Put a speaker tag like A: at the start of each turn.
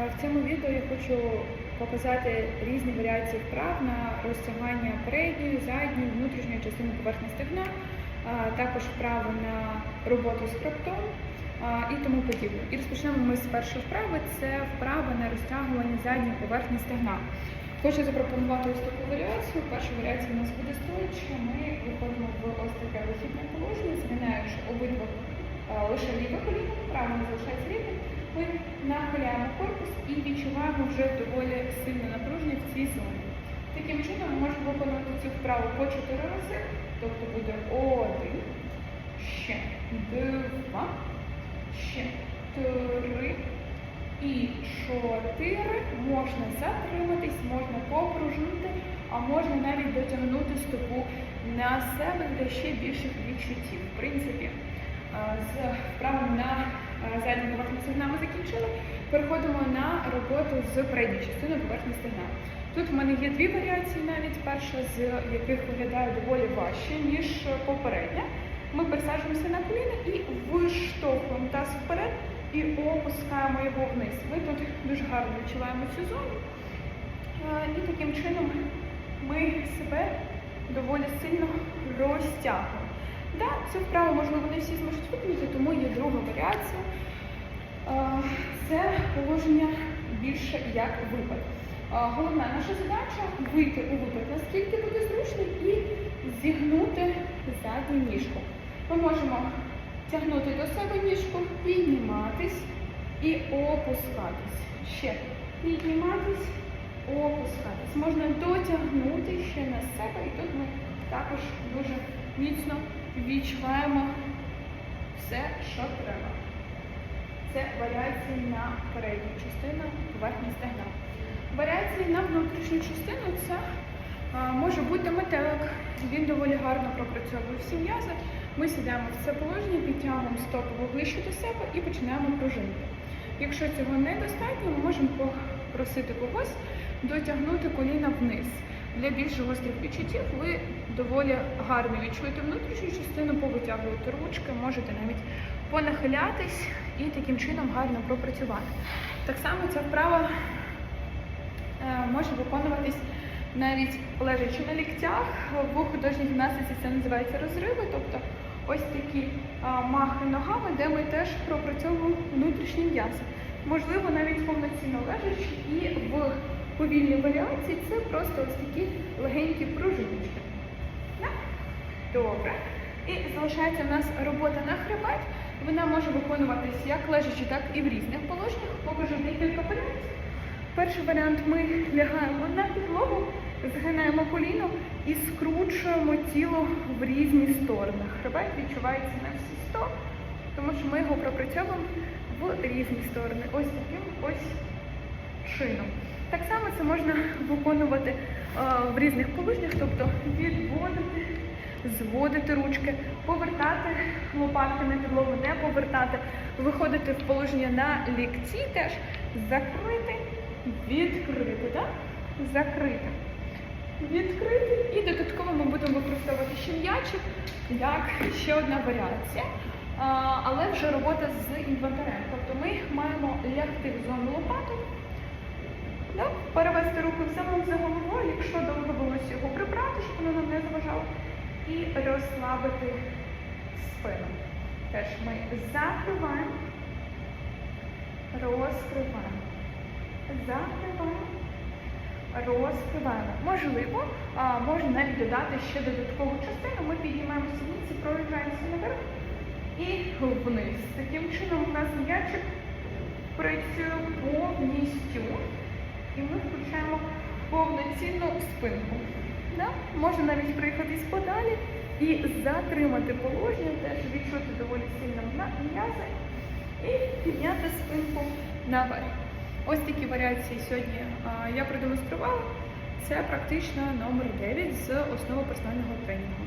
A: Е, В цьому відео я хочу показати різні варіації вправ на розтягання передньої, задньої, внутрішньої частини поверхні стегна, також вправи на роботу з хребтом і тому подібне. І розпочнемо ми з першої вправи. Це вправи на розтягування задньої поверхні стегна. Хочу запропонувати ось таку варіацію. Перша варіація у нас буде стояча. Ми виходимо в ось таке вихідне положення, згинаючи обидва лише ліве коліно, праве не залишається рівним. Ми нахиляємо корпус і відчуваємо вже доволі сильне напруження в цій зоні. Таким чином ми можемо виконувати цю вправу по 4 рази, тобто буде один, ще два, ще три і чотири. Можна затриматись, можна попружинити, а можна навіть дотягнути стопу на себе для ще більших відчуттів. В принципі, з вправами на а, задню поверхню стегна ми закінчили. Переходимо на роботу з передньою частиною поверхні стегна. Тут в мене є дві варіації, навіть перша з яких виглядає доволі важче, ніж попередня. Ми пересаджуємося на коліна і виштовхуємо таз вперед і опускаємо його вниз. Ми тут дуже гарно відчуваємо цю зону. І таким чином ми себе доволі сильно розтягуємо. Да, цю вправу, можливо, не всі зможуть виконати, тому є друга варіація. Це положення більше як випад. Головна наша задача вийти у випад, наскільки буде зручно, і зігнути задню ніжку. Ми можемо тягнути до себе ніжку, підніматись і опускатись. Ще підніматись, опускатись. Можна дотягнути ще на себе, і тут ми також дуже міцно відчуваємо все, що треба. Це варіації на передню частину поверхні стегна. Варіації на внутрішню частину це а, може бути метелик. Він доволі гарно пропрацьовує всі м'язи. Ми сідаємо в це положення, підтягуємо стопу вище до себе і починаємо пружинити. Якщо цього недостатньо, ми можемо попросити когось дотягнути коліна вниз. Для більш гострих відчуттів ви доволі гарно відчуєте внутрішню частину, повитягуєте ручки, можете навіть понахилятись і таким чином гарно пропрацювати. Так само ця вправа е, може виконуватись навіть лежачи на ліктях. В художній гімнастиці це називається розриви, тобто ось такі махи ногами, де ми теж пропрацьовуємо внутрішні м'язи. Можливо, навіть повноцінно повільній варіації це просто ось такі легенькі пружиночки. Добре. І залишається в нас робота на хребет. Вона може виконуватись як лежачи, так і в різних положеннях. Покажу декілька варіантів. Перший варіант ми лягаємо на підлогу, згинаємо коліно і скручуємо тіло в різні сторони. Хребет відчувається на всі 100, тому що ми його пропрацьовуємо в різні сторони. Ось таким ось чином. Так само це можна виконувати е, в різних положеннях, тобто відводити, зводити ручки, повертати лопатки на підлогу, не повертати, виходити в положення на лікті теж, закрити, відкрити, так? закрити. Відкрити і додатково ми будемо використовувати ще м'ячик як ще одна варіація. Але вже робота з інвентарем. Тобто ми маємо лягти в зону лопаток, головою, довго волосся його прибрати, щоб воно нам не заважало, і розслабити спину. Теж ми закриваємо, розкриваємо, закриваємо, розкриваємо. Можливо, можна навіть додати ще додаткову частину. Ми піднімаємо сідниці, проїжджаємося наверх і вниз. Таким чином у нас м'ячик працює повністю. І ми включаємо повноцінну спинку. Да? Можна навіть приїхатись подалі і затримати положення, теж відчути доволі сильно м'язи і підняти спинку наверх. Ось такі варіації сьогодні я продемонструвала. Це практично номер 9 з основи персонального тренінгу.